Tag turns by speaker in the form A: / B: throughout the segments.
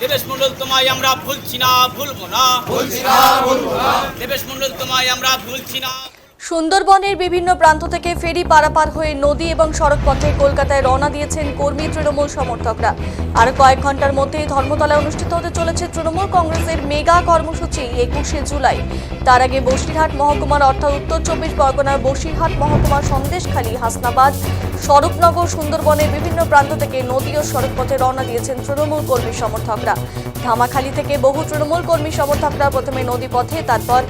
A: দেবেশ মন্ডল তোমায় আমরা ভুলছি না ভুলবো না দেবেশ মন্ডল তোমায় আমরা ভুলছি না
B: সুন্দরবনের বিভিন্ন প্রান্ত থেকে ফেরি পারাপার হয়ে নদী এবং সড়ক পথে কলকাতায় রওনা দিয়েছেন কর্মী তৃণমূল সমর্থকরা। আর কয়েক ঘণ্টার মধ্যেই ধর্মতলায় অনুষ্ঠিত হতে চলেছে তৃণমূল কংগ্রেসের মেগা কর্মসূচি একুশে জুলাই। তার আগে বসিরহাট মহকুমার অর্থাৎ উত্তর চব্বিশ পরগনার বসিরহাট মহকুমার সন্দেশখালী, হাসনাবাদ, স্বরূপনগর, সুন্দরবনের বিভিন্ন প্রান্ত থেকে নদী ও সড়ক পথে রওনা দিয়েছেন তৃণমূল কর্মী সমর্থকরা। ধামাখালী থেকে বহু তৃণমূল কর্মী সমর্থকরা প্রথমে নদী পথে তারপর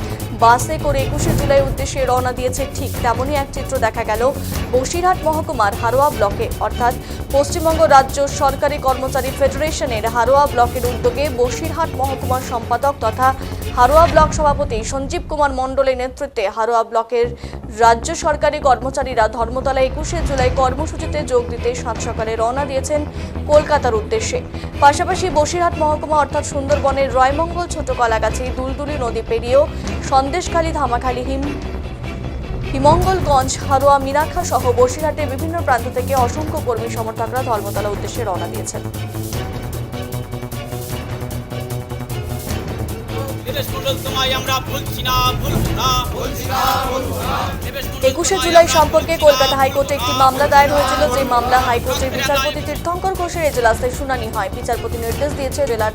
B: বাসে করে একুশে জুলাই উদ্দেশ্যে রওনা দিয়েছে ঠিক তেমনই এক চিত্র দেখা গেল বসিরহাট মহকুমার হারোয়া ব্লকে। অর্থাৎ পশ্চিমবঙ্গ রাজ্য সরকারি কর্মচারী ফেডারেশনের হারোয়া ব্লকের উদ্যোগে বসিরহাট মহকুমার সম্পাদক তথা হারোয়া ব্লক সভাপতি সঞ্জীব কুমার মণ্ডলের নেতৃত্বে হারোয়া ব্লকের রাজ্য সরকারি কর্মচারীরা ধর্মতলা একুশে জুলাই কর্মসূচিতে যোগ দিতে সাত সকালে রওনা দিয়েছেন কলকাতার উদ্দেশ্যে। পাশাপাশি বসিরহাট মহকুমা অর্থাৎ সুন্দরবনের রয়মঙ্গল ছোট কলাগাছি দুলদুলি নদী পেরিয়েও সন্দেশখালী, ধামাখালী, হিম, হিমঙ্গলগঞ্জ, হারোয়া মিনাখা সহ বসিরহাটের বিভিন্ন প্রান্ত থেকে অসংখ্য কর্মী সমর্থকরা ধর্মতলা উদ্দেশ্যে রওনা দিয়েছেন। একুশে জুলাই সম্পর্কে কলকাতা হাইকোর্টে একটি মামলা দায়ের হয়েছিল যে মামলা হাইকোর্টের বিচারপতি তীর্থঙ্কর ঘোষের এজলাসে শুনানি হয়। বিচারপতি নির্দেশ দিয়েছে জেলার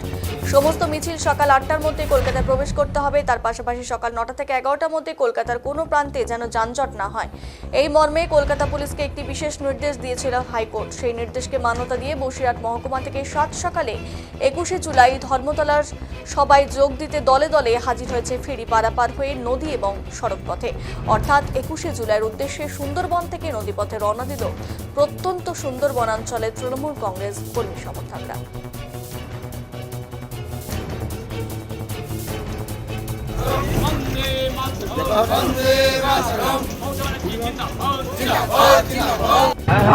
B: সমস্ত মিছিল সকাল আটটার মধ্যে কলকাতায় প্রবেশ করতে হবে। তার পাশাপাশি সকাল নটা থেকে এগারোটার মধ্যে কলকাতার কোনো প্রান্তে যেন যানজট না হয়। এই মর্মে কলকাতা পুলিশকে একটি বিশেষ নির্দেশ দিয়েছিল হাইকোর্ট। সেই নির্দেশকে মান্যতা দিয়ে বসিরহাট মহকুমা থেকে সাত সকালে একুশে জুলাই ধর্মতলার সবাই যোগ দিতে দলে দলে দলে হাজির হয়েছে ফেরি পারাপার হয়ে নদী এবং সড়ক পথে অর্থাৎ একুশে জুলাইয়ের উদ্দেশ্যে সুন্দরবন থেকে নদীপথে রওনা দিল প্রত্যন্ত সুন্দরবনাঞ্চলের তৃণমূল কংগ্রেস কর্মী সমর্থকরা।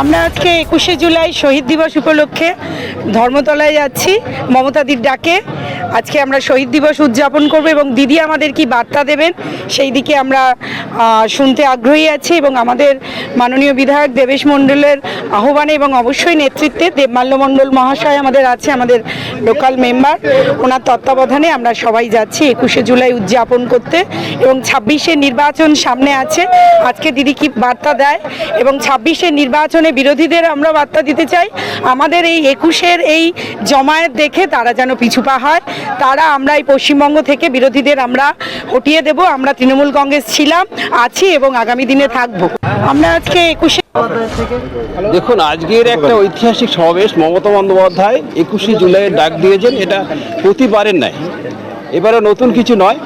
C: আমরা আজকে একুশে জুলাই শহীদ দিবস উপলক্ষে ধর্মতলায় যাচ্ছি। মমতাদির ডাকে আজকে আমরা শহীদ দিবস উদযাপন করব এবং দিদি আমাদের কি বার্তা দেবেন? সেই দিকে আমরা শুনতে আগ্রহী আছি এবং আমাদের মাননীয় বিধায়ক দেবেশ মণ্ডলের আহ্বানে এবং অবশ্যই নেতৃত্বে দেবমাল্য মণ্ডল মহাশয় আমাদের আছে, আমাদের লোকাল মেম্বার। ওনার তত্ত্বাবধানে আমরা সবাই যাচ্ছি একুশে জুলাই উদযাপন করতে এবং ছাব্বিশে নির্বাচন সামনে আছে। আজকে দিদি কি বার্তা দেয়? এবং ছাব্বিশে নির্বাচনে বিরোধীদের আমরা বার্তা দিতে চাই। আমাদের এই একুশের এই জমায়েত দেখে তারা যেন পিছুপা হয়। তারা আমরা এই পশ্চিমবঙ্গ থেকে বিরোধীদের আমরা হটিয়ে দেব, আমরা তৃণমূল কংগ্রেস ছিলাম, আছি এবং আগামী দিনে থাকব। আমরা আজকে একুশে
D: দেখুন, আজকের একটা ঐতিহাসিক সমাবেশ মমতা বন্দ্যোপাধ্যায় একুশে জুলাইয়ের ডাক দিয়েছেন, এটা প্রতিবারের নাই এবারে নতুন কিছু নয়।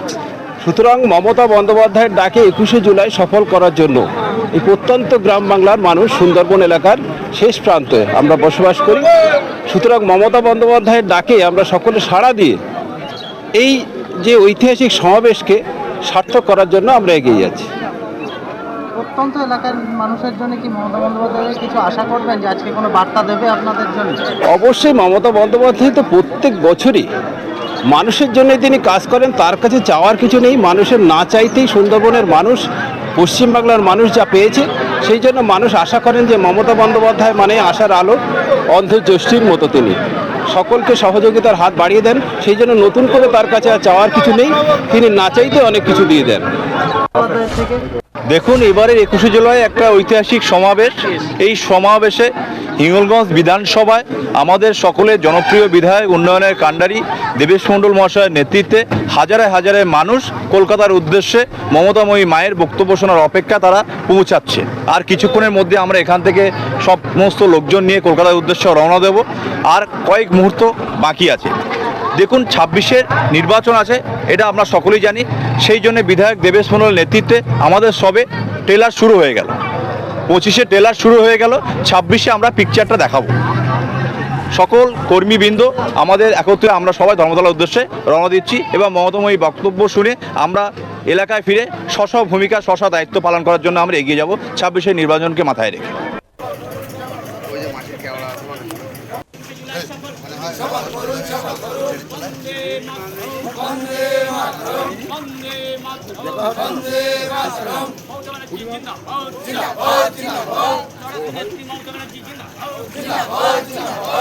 D: সুতরাং মমতা বন্দ্যোপাধ্যায়ের ডাকে একুশে জুলাই সফল করার জন্য এই প্রত্যন্ত গ্রাম বাংলার মানুষ সুন্দরবন এলাকার শেষ প্রান্তে আমরা বসবাস করি। সুতরাং মমতা বন্দ্যোপাধ্যায়ের ডাকে আমরা সকলে সাড়া দিয়ে এই যে ঐতিহাসিক সমাবেশকে সার্থক করার জন্য আমরা এগিয়ে যাচ্ছি।
E: প্রত্যন্ত এলাকার মানুষের জন্য কি মমতা বন্দ্যোপাধ্যায় কিছু আশা করবেন যে আজকে কোনো বার্তা দেবে আপনাদের জন্য?
D: অবশ্যই মমতা বন্দ্যোপাধ্যায় তো প্রত্যেক বছরই মানুষের জন্য তিনি কাজ করেন তার কাছে চাওয়ার কিছু নেই। মানুষের না চাইতেই সুন্দরবনের মানুষ পশ্চিমবাংলার মানুষ যা পেয়েছে সেই জন্য মানুষ আশা করেন যে মমতা বন্দ্যোপাধ্যায় মানে আশার আলো অন্ধজ্যোষ্ঠীর মতো তিনি। সকলকে সহযোগিতার হাত বাড়িয়ে দেন, সেই জন্য নতুন করে তার কাছে আর চাওয়ার কিছু নেই। তিনি না চাইতে অনেক কিছু দিয়ে দেন।
F: দেখুন, এবারের একুশে জুলাই একটা ঐতিহাসিক সমাবেশ। এই সমাবেশে হিঙ্গলগঞ্জ বিধানসভায় আমাদের সকলের জনপ্রিয় বিধায়ক, উন্নয়নের কাণ্ডারি দেবেশ মণ্ডল মহাশয়ের নেতৃত্বে হাজারে হাজারে মানুষ কলকাতার উদ্দেশ্যে মমতাময়ী মায়ের বক্তব্য শোনার অপেক্ষা তারা পৌঁছাচ্ছে। আর কিছুক্ষণের মধ্যে আমরা এখান থেকে সমস্ত লোকজন নিয়ে কলকাতার উদ্দেশ্যে রওনা দেব। আর কয়েক মুহূর্ত বাকি আছে। দেখুন ছাব্বিশের নির্বাচন আছে, এটা আমরা সকলেই জানি। সেই জন্য বিধায়ক দেবেশ মণ্ডলের নেতৃত্বে আমাদের সবে ট্রেলার শুরু হয়ে গেল। পঁচিশে ট্রেলার শুরু হয়ে গেল, ছাব্বিশে আমরা পিকচারটা দেখাবো। সকল কর্মীবৃন্দ আমাদের একত্রে আমরা সবাই ধর্মতলার উদ্দেশ্যে রওনা দিচ্ছি এবং মমতাময়ী বক্তব্য শুনে আমরা এলাকায় ফিরে স্ব ভূমিকা, স্ব দায়িত্ব পালন করার জন্য আমরা এগিয়ে যাব। ছাব্বিশের নির্বাচনকে মাথায় রেখে।
A: বন্দে মাতরম বন্দে মাতরম বন্দে মাতরম জিন্দাবাদ জিন্দাবাদ জিন্দাবাদ জিন্দাবাদ জিন্দাবাদ